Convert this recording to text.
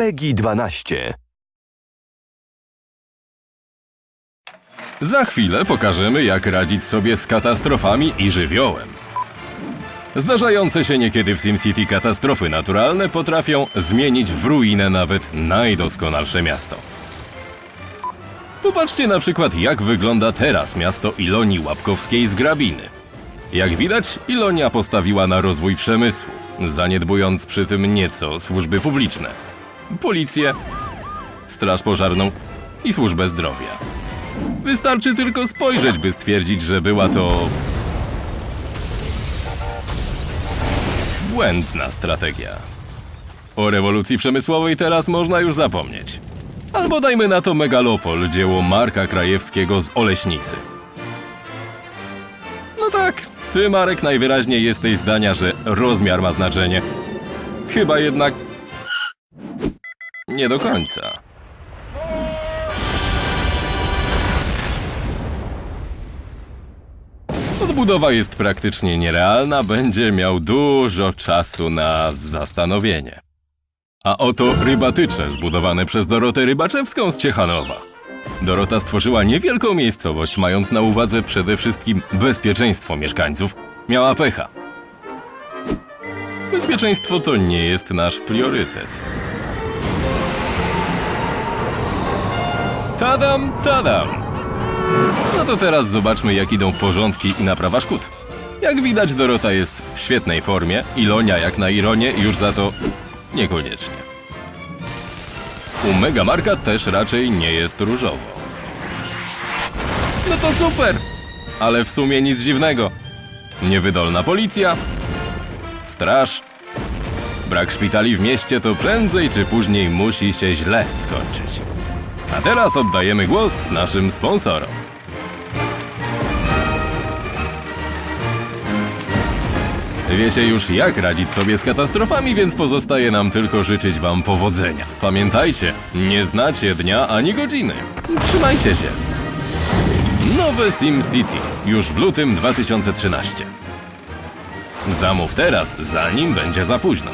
PEGI 12. Za chwilę pokażemy, jak radzić sobie z katastrofami i żywiołem. Zdarzające się niekiedy w SimCity katastrofy naturalne potrafią zmienić w ruinę nawet najdoskonalsze miasto. Popatrzcie na przykład, jak wygląda teraz miasto Ilonii Łapkowskiej z Grabiny. Jak widać, Ilonia postawiła na rozwój przemysłu, zaniedbując przy tym nieco służby publiczne, policję, straż pożarną i służbę zdrowia. Wystarczy tylko spojrzeć, by stwierdzić, że była to. błędna strategia. O rewolucji przemysłowej teraz można już zapomnieć. Albo dajmy na to Megalopol, dzieło Marka Krajewskiego z Oleśnicy. No tak, ty, Marek, najwyraźniej jesteś zdania, że rozmiar ma znaczenie. Chyba jednak. Nie do końca. Odbudowa jest praktycznie nierealna, będzie miał dużo czasu na zastanowienie. A oto rybatycze zbudowane przez Dorotę Rybaczewską z Ciechanowa. Dorota stworzyła niewielką miejscowość, mając na uwadze przede wszystkim bezpieczeństwo mieszkańców. Miała pecha. Bezpieczeństwo to nie jest nasz priorytet. Tadam, tadam! No to teraz zobaczmy, jak idą porządki i naprawa szkód. Jak widać, Dorota jest w świetnej formie, Ilonia jak na ironię już za to niekoniecznie. U Megamarka też raczej nie jest różowo. No to super! Ale w sumie nic dziwnego. Niewydolna policja, straż, brak szpitali w mieście to prędzej czy później musi się źle skończyć. Teraz oddajemy głos naszym sponsorom. Wiecie już jak radzić sobie z katastrofami, więc pozostaje nam tylko życzyć wam powodzenia. Pamiętajcie, nie znacie dnia ani godziny. Trzymajcie się. Nowe SimCity już w lutym 2013. Zamów teraz, zanim będzie za późno.